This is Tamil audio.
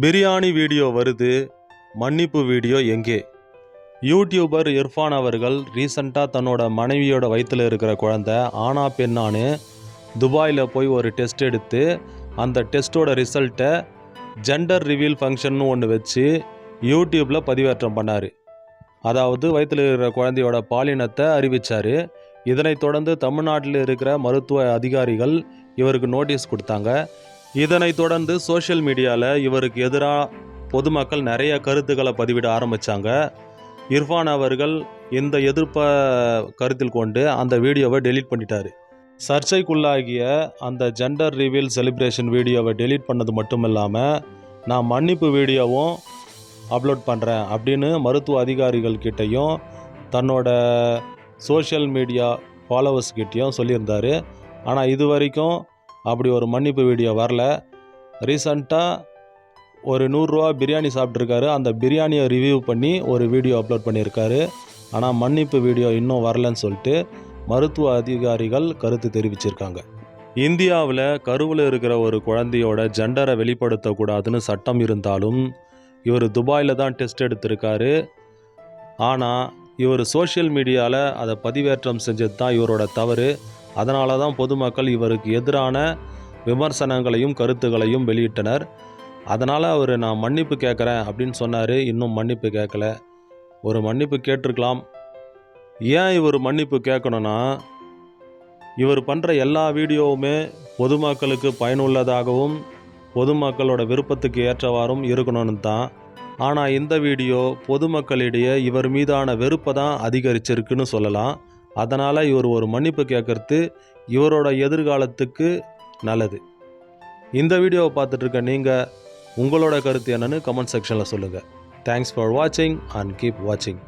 பிரியாணி வீடியோ வருது மன்னிப்பு வீடியோ எங்கே? யூடியூபர் இர்ஃபான் அவர்கள் ரீசண்டாக தன்னோட மனைவியோட வயிற்றில் இருக்கிற குழந்தை ஆனா பெண்ணான்னு துபாயில் போய் ஒரு டெஸ்ட் எடுத்து அந்த டெஸ்ட்டோட ரிசல்ட்டை ஜெண்டர் ரிவீல் ஃபங்க்ஷன்னு ஒன்று வச்சு யூடியூப்பில் பதிவேற்றம் பண்ணார். அதாவது வயிற்றில் இருக்கிற குழந்தையோட பாலினத்தை அறிவித்தார் இதனைத் தொடர்ந்து தமிழ்நாட்டில் இருக்கிற மருத்துவ அதிகாரிகள் இவருக்கு நோட்டீஸ் கொடுத்தாங்க. இதனைத் தொடர்ந்து சோஷியல் மீடியாவில் இவருக்கு எதிராக பொதுமக்கள் நிறைய கருத்துக்களை பதிவிட ஆரம்பித்தாங்க இர்ஃபான் அவர்கள் இந்த எதிர்ப்பை கருத்தில் கொண்டு அந்த வீடியோவை டெலீட் பண்ணிட்டாரு. சர்ச்சைக்குள்ளாகிய அந்த ஜெண்டர் ரிவீல் செலிப்ரேஷன் வீடியோவை டெலீட் பண்ணது மட்டும் இல்லாமல் நான் மன்னிப்பு வீடியோவும் அப்லோட் பண்ணுறேன் அப்படின்னு மருத்துவ அதிகாரிகள் கிட்டேயும் தன்னோட சோஷியல் மீடியா ஃபாலோவர்ஸ் கிட்டேயும் ஆனால் இது வரைக்கும் அப்படி ஒரு மன்னிப்பு வீடியோ வரல. ரீசண்டாக ஒரு நூறுரூவா பிரியாணி சாப்பிட்ருக்காரு அந்த பிரியாணியை ரிவ்யூ பண்ணி ஒரு வீடியோ அப்லோட் பண்ணியிருக்காரு. ஆனால் மன்னிப்பு வீடியோ இன்னும் வரலன்னு சொல்லிட்டு மருத்துவ அதிகாரிகள் கருத்து தெரிவிச்சிருக்காங்க. இந்தியாவில் கருவில் இருக்கிற ஒரு குழந்தையோட ஜெண்டரை வெளிப்படுத்தக்கூடாதுன்னு சட்டம் இருந்தாலும் இவர் துபாயில் தான் டெஸ்ட் எடுத்திருக்காரு. ஆனால் இவர் சோஷியல் மீடியாவில் அதை பதிவேற்றம் செஞ்சது தான் இவரோட தவறு. அதனால தான் பொதுமக்கள் இவருக்கு எதிரான விமர்சனங்களையும் கருத்துக்களையும் வெளியிட்டனர். அதனால் அவர் நான் மன்னிப்பு கேட்குறேன் அப்படின்னு சொன்னார். இன்னும் மன்னிப்பு கேட்கல. ஒரு மன்னிப்பு கேட்டிருக்கலாம். ஏன் இவர் மன்னிப்பு கேட்கணும்னா இவர் பண்ணுற எல்லா வீடியோவுமே பொதுமக்களுக்கு பயனுள்ளதாகவும் பொதுமக்களோட விருப்பத்துக்கு ஏற்றவாறும் இருக்கணும்னு தான். ஆனால் இந்த வீடியோ பொதுமக்களிடையே இவர் மீதான வெறுப்பை தான் அதிகரிச்சிருக்குன்னு சொல்லலாம். அதனால் இவர் ஒரு மன்னிப்பு கேட்கறது இவரோட எதிர்காலத்துக்கு நல்லது. இந்த வீடியோவை பார்த்துட்ருக்க நீங்கள் உங்களோட கருத்து என்னன்னு கமெண்ட் செக்ஷனில் சொல்லுங்கள் தேங்க்ஸ் ஃபார் வாட்சிங் அண்ட் கீப் வாட்சிங்